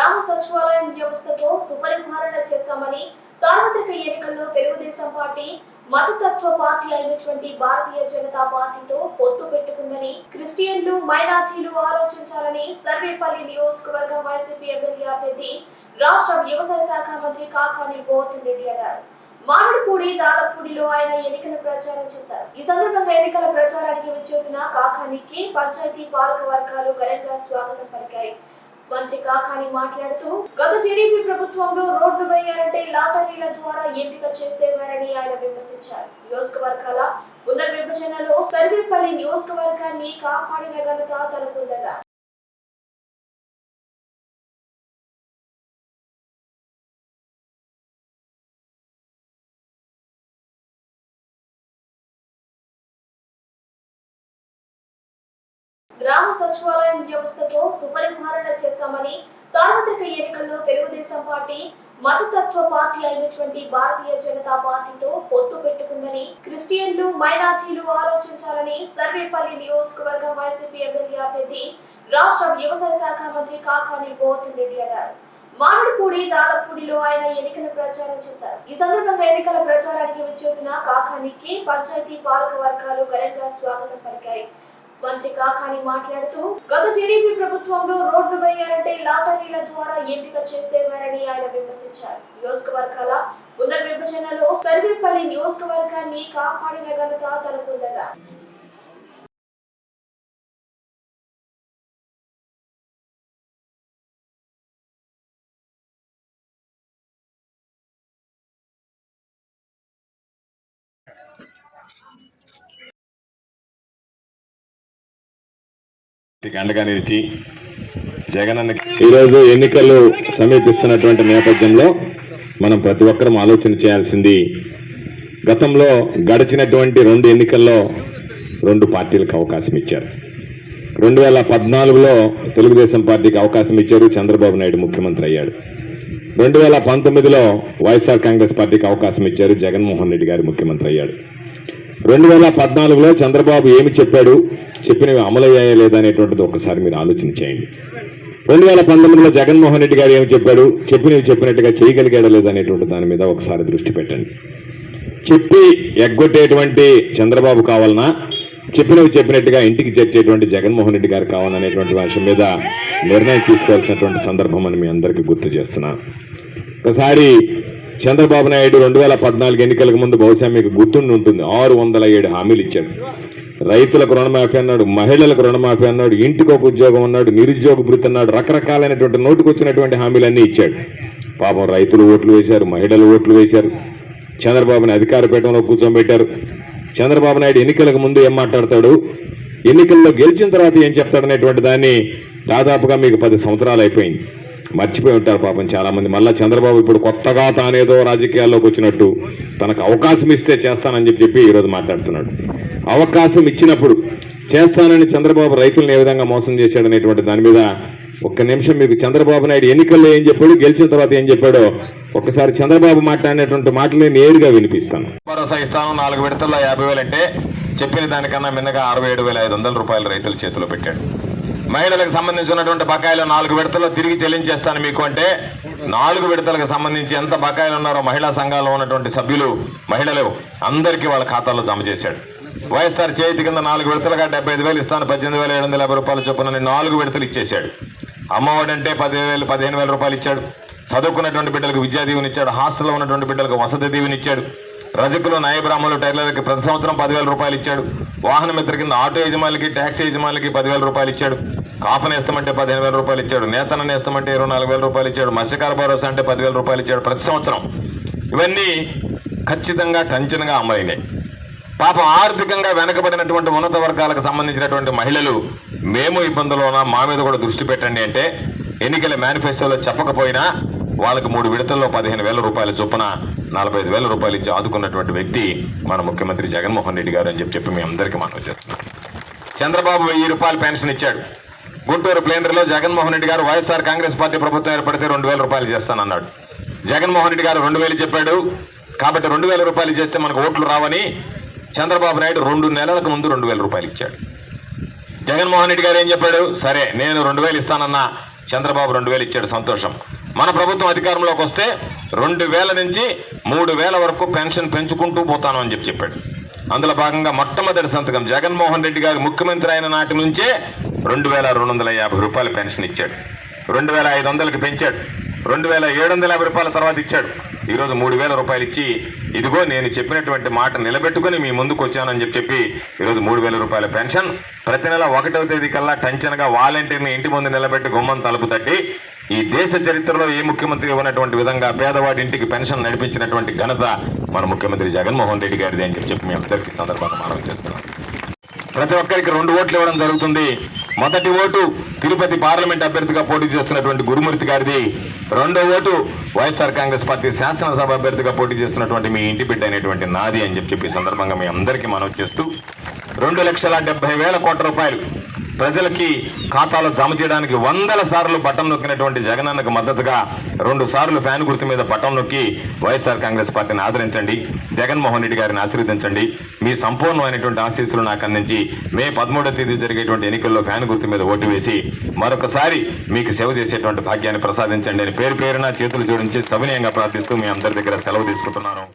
గ్రామ సచివాలయం వ్యవస్థతో సుపరిపాలన చేస్తామని సార్వత్రిక ఎన్నికల్లో తెలుగుదేశం పార్టీ మతతత్వ పార్టీ అయినటువంటి భారతీయ జనతా పార్టీతో పొత్తు పెట్టుకుందని క్రిస్టియన్లు మైనార్టీలు ఆలోచించాలని సర్వేపల్లి నియోజకవర్గం వైసీపీ ఎమ్మెల్యే అభ్యర్థి రాష్ట్ర వ్యవసాయ శాఖ మంత్రి కాకాని గోవర్ధన్ రెడ్డి అన్నారు. మామిడిపూడి దాలపూడిలో ఆయన ఎన్నికల ప్రచారం చేశారు. ఈ సందర్భంగా ఎన్నికల ప్రచారానికి విచ్చేసిన కాకానికి పంచాయతీ పాలక వర్గాలు ఘనంగా స్వాగతం పలికాయి. మంత్రి కాకాని మాట్లాడుతూ గత టీడీపీ ప్రభుత్వంలో రోడ్లు వేయాలంటే లాటరీల ద్వారా ఎంపిక చేసేవారని ఆయన విమర్శించారు. నియోజకవర్గాల పునర్విభజనలో సర్వేపల్లి నియోజకవర్గాన్ని కాపాడిన ఘనత తనకుందన్నారు గ్రామ సచివాలయం వ్యవస్థతో సుపరిపాలన చేస్తామని సార్వత్రిక ఎన్నికల్లో తెలుగుదేశం పార్టీ మతతత్వ పార్టీ అయినటువంటి భారతీయ జనతా పార్టీతో పొత్తు పెట్టుకుందని క్రిస్టియన్లు మైనార్టీలు ఆలోచించాలని సర్వేపల్లి నియోజకవర్గం వైసీపీ ఎమ్మెల్యే అభ్యర్థి రాష్ట్ర వ్యవసాయ శాఖ మంత్రి కాకాని గోవర్ధన్ రెడ్డి అన్నారు. మామిడిపూడి దాలపూడిలో ఆయన ఎన్నికల ప్రచారం చేశారు. ఈ సందర్భంగా ఎన్నికల ప్రచారానికి విచ్చేసిన కాకానికి పంచాయతీ పాలక వర్గాలు ఘనంగా స్వాగతం పలికాయి. మంత్రి కాకాని మాట్లాడుతూ గత టీడీపీ ప్రభుత్వంలో రోడ్లు వేయాలంటే లాటరీల ద్వారా ఎంపిక చేసేవారని ఆయన విమర్శించారు. నియోజకవర్గాల పునర్విభజనలో సర్వేపల్లి నియోజకవర్గాన్ని కాపాడిన ఘనత తనకుందన్నారు అండగా నిలిచి జగనన్న ఈరోజు ఎన్నికలు సమీపిస్తున్నటువంటి నేపథ్యంలో మనం ప్రతి ఒక్కరం ఆలోచన చేయాల్సింది గతంలో గడిచినటువంటి రెండు ఎన్నికల్లో రెండు పార్టీలకు అవకాశం ఇచ్చారు. రెండు వేల పద్నాలుగులో తెలుగుదేశం పార్టీకి అవకాశం ఇచ్చారు చంద్రబాబు నాయుడు ముఖ్యమంత్రి అయ్యాడు. రెండు వేల పంతొమ్మిదిలో వైఎస్ఆర్ కాంగ్రెస్ పార్టీకి అవకాశం ఇచ్చారు జగన్మోహన్ రెడ్డి గారు ముఖ్యమంత్రి అయ్యాడు. రెండు వేల పద్నాలుగులో చంద్రబాబు ఏమి చెప్పాడు? చెప్పినవి అమలయ్యాయా లేదా అనేటువంటిది ఒకసారి మీరు ఆలోచన చేయండి. రెండు వేల పంతొమ్మిదిలో జగన్మోహన్ రెడ్డి గారు ఏమి చెప్పాడు? చెప్పినవి చెప్పినట్టుగా చేయగలిగాడా లేదా అనేటువంటి దాని మీద ఒకసారి దృష్టి పెట్టండి. చెప్పి ఎగ్గొట్టేటువంటి చంద్రబాబు కావాలనా? చెప్పినవి చెప్పినట్టుగా ఇంటికి చేర్చేటువంటి జగన్మోహన్ రెడ్డి గారు కావాలనేటువంటి అంశం మీద నిర్ణయం తీసుకోవాల్సినటువంటి సందర్భం అని మీ అందరికీ గుర్తు చేస్తున్నాను ఒకసారి చంద్రబాబు నాయుడు రెండు వేల పద్నాలుగు ఎన్నికలకు ముందు బహుశా మీకు గుర్తుండి ఉంటుంది. ఆరు వందల ఏడు హామీలు ఇచ్చాడు. రైతులకు రుణమాఫీ అన్నాడు మహిళలకు రుణమాఫీ అన్నాడు ఇంటికి ఒక ఉద్యోగం అన్నాడు నిరుద్యోగ భృతి అన్నాడు రకరకాలైనటువంటి నోటుకు వచ్చినటువంటి హామీలన్నీ ఇచ్చాడు. పాపం రైతులు ఓట్లు వేశారు మహిళలు ఓట్లు వేశారు. చంద్రబాబుని అధికార పీఠంలో కూర్చోబెట్టారు. చంద్రబాబు నాయుడు ఎన్నికలకు ముందు ఏం మాట్లాడతాడు? ఎన్నికల్లో గెలిచిన తర్వాత ఏం చెప్తాడనేటువంటి దాన్ని దాదాపుగా మీకు పది సంవత్సరాలు అయిపోయింది. మర్చిపోయి ఉంటారు పాపం చాలా మంది మళ్ళా చంద్రబాబు ఇప్పుడు కొత్తగా తానేదో రాజకీయాల్లోకి వచ్చినట్టు తనకు అవకాశం ఇస్తే చేస్తానని చెప్పి చెప్పి ఈరోజు మాట్లాడుతున్నాడు. అవకాశం ఇచ్చినప్పుడు చేస్తానని చంద్రబాబు రైతులను ఏ విధంగా మోసం చేశాడనేటువంటి దాని మీద ఒక్క నిమిషం మీకు చంద్రబాబు నాయుడు ఎన్నికల్లో ఏం చెప్పాడు గెలిచిన తర్వాత ఏం చెప్పాడో ఒక్కసారి చంద్రబాబు మాట్లాడినటువంటి మాటలు నేను నేరుగా వినిపిస్తాను. భరోసా ఇస్తాను. నాలుగు విడతల్లో యాభై వేలు అంటే చెప్పిన దానికన్నా మిన్నగా అరవై ఏడు వేల ఐదు వందల రూపాయలు రైతుల చేతిలో పెట్టాడు. మహిళలకు సంబంధించినటువంటి బకాయిలు నాలుగు విడతల్లో తిరిగి చెల్లించేస్తాను మీకు అంటే నాలుగు విడతలకు సంబంధించి ఎంత బకాయిలు ఉన్నారో మహిళా సంఘాల్లో ఉన్నటువంటి సభ్యులు మహిళలు అందరికీ వాళ్ళ ఖాతాల్లో జమ చేశాడు. వైఎస్ఆర్ చేతి కింద నాలుగు విడతలుగా డెబ్బై ఐదు వేలు ఇస్తాను పద్దెనిమిది వేల ఏడు వందల యాభై రూపాయలు చొప్పున నాలుగు విడతలు ఇచ్చేశాడు. అమ్మఒడి అంటే పదిహేను వేలు పదిహేను వేల రూపాయలు ఇచ్చాడు. చదువుకున్నటువంటి బిడ్డలకు విద్యా దీవెని ఇచ్చాడు. హాస్టల్లో ఉన్నటువంటి బిడ్డలకు వసతి దీవెని ఇచ్చాడు. రజకులు న్యాయ టైలర్లకి ప్రతి సంవత్సరం పదివేల రూపాయలు ఇచ్చాడు. వాహన మిత్ర కింద ఆటో యజమానులకి ట్యాక్సీ యజమానులకి పదివేల రూపాయలు ఇచ్చాడు. కాపన నేస్తామంటే పదిహేను వేల రూపాయలు ఇచ్చాడు నేతన వేస్తామంటే ఇరవై నాలుగు వేల రూపాయలు ఇచ్చాడు మత్స్యకార భరోసా అంటే పదివేల రూపాయలు ఇచ్చాడు ప్రతి సంవత్సరం. ఇవన్నీ ఖచ్చితంగా టంచనగా అమలైనాయి. పాపం ఆర్థికంగా వెనకబడినటువంటి ఉన్నత వర్గాలకు సంబంధించినటువంటి మహిళలు మేము ఇబ్బందులోనా మా మీద కూడా దృష్టి పెట్టండి అంటే ఎన్నికల మేనిఫెస్టోలో చెప్పకపోయినా వాళ్ళకి మూడు విడతల్లో పదిహేను వేల రూపాయల చొప్పున నలభై ఐదు వేల రూపాయలు ఇచ్చి ఆదుకున్నటువంటి వ్యక్తి మన ముఖ్యమంత్రి జగన్మోహన్ రెడ్డి గారు అని చెప్పి చెప్పి మీ అందరికీ మనం చేస్తున్నాం చంద్రబాబు వెయ్యి రూపాయలు పెన్షన్ ఇచ్చాడు. గుంటూరు ప్లేనరీలో జగన్మోహన్ రెడ్డి గారు వైఎస్ఆర్ కాంగ్రెస్ పార్టీ ప్రభుత్వం ఏర్పడితే రెండు వేల రూపాయలు చేస్తానన్నాడు. జగన్మోహన్ రెడ్డి గారు రెండు వేలు చెప్పాడు. కాబట్టి రెండు వేల రూపాయలు చేస్తే మనకు ఓట్లు రావని చంద్రబాబు నాయుడు రెండు నెలలకు ముందు రెండు వేల రూపాయలు ఇచ్చాడు. జగన్మోహన్ రెడ్డి గారు ఏం చెప్పాడు? సరే నేను రెండు వేలు ఇస్తానన్నా చంద్రబాబు రెండు వేలు ఇచ్చాడు సంతోషం. మన ప్రభుత్వం అధికారంలోకి వస్తే రెండు వేల నుంచి మూడు వేల వరకు పెన్షన్ పెంచుకుంటూ పోతాను అని చెప్పి చెప్పాడు. అందులో భాగంగా మొట్టమొదటి సంతకం జగన్మోహన్ రెడ్డి గారు ముఖ్యమంత్రి అయిన నాటి నుంచే రెండు వేల రెండు వందల యాభై రూపాయల పెన్షన్ ఇచ్చాడు. రెండు వేల ఐదు వందలకి పెంచాడు. రెండు వేల ఏడు వందల యాభై రూపాయల తర్వాత ఇచ్చాడు. ఈరోజు మూడు వేల రూపాయలు ఇచ్చి ఇదిగో నేను చెప్పినటువంటి మాట నిలబెట్టుకుని మీ ముందుకు వచ్చానని చెప్పి చెప్పి ఈరోజు మూడు వేల రూపాయల పెన్షన్. ప్రతి నెల ఒకటవ తేదీ కల్లా టెన్షన్గా వాలంటీర్ని ఇంటి ముందు నిలబెట్టి గుమ్మం తలుపు తట్టి ఈ దేశ చరిత్రలో ఏ ముఖ్యమంత్రి ఇవ్వనటువంటి విధంగా పేదవాడి ఇంటికి పెన్షన్ నడిపించినటువంటి ఘనత మన ముఖ్యమంత్రి జగన్మోహన్ రెడ్డి గారిది అని చెప్పి చెప్పి అందరికీ సందర్భంగా మనం చేస్తున్నాం. ప్రతి ఒక్కరికి రెండు ఓట్లు ఇవ్వడం జరుగుతుంది. మొదటి ఓటు తిరుపతి పార్లమెంట్ అభ్యర్థిగా పోటీ చేస్తున్నటువంటి గురుమూర్తి గారిది. రెండో ఓటు వైఎస్ఆర్ కాంగ్రెస్ పార్టీ శాసనసభ అభ్యర్థిగా పోటీ చేస్తున్నటువంటి మీ ఇంటి బిడ్డ అయినటువంటి నాది అని చెప్పి చెప్పి సందర్భంగా మీ అందరికీ మనం చేస్తూ రెండు లక్షల డెబ్బై వేల కోట్ల రూపాయలు ప్రజలకి ఖాతాలో జమ చేయడానికి వందల సార్లు బటం నొక్కినటువంటి జగనన్నకు మద్దతుగా రెండు సార్లు ఫ్యాన్ గుర్తు మీద బటం నొక్కి వైఎస్ఆర్ కాంగ్రెస్ పార్టీని ఆదరించండి. జగన్మోహన్ రెడ్డి గారిని ఆశీర్వదించండి. మీ సంపూర్ణమైనటువంటి ఆశీస్సులు నాకు అందించి మే పదమూడవ తేదీ జరిగేటువంటి ఎన్నికల్లో ఫ్యాన్ గుర్తు మీద ఓటు వేసి మరొకసారి మీకు సేవ చేసేటువంటి భాగ్యాన్ని ప్రసాదించండి అని పేరు పేరున చేతులు జోడించి సవినయంగా ప్రార్థిస్తూ మీ అందరి దగ్గర సెలవు తీసుకుంటున్నాను.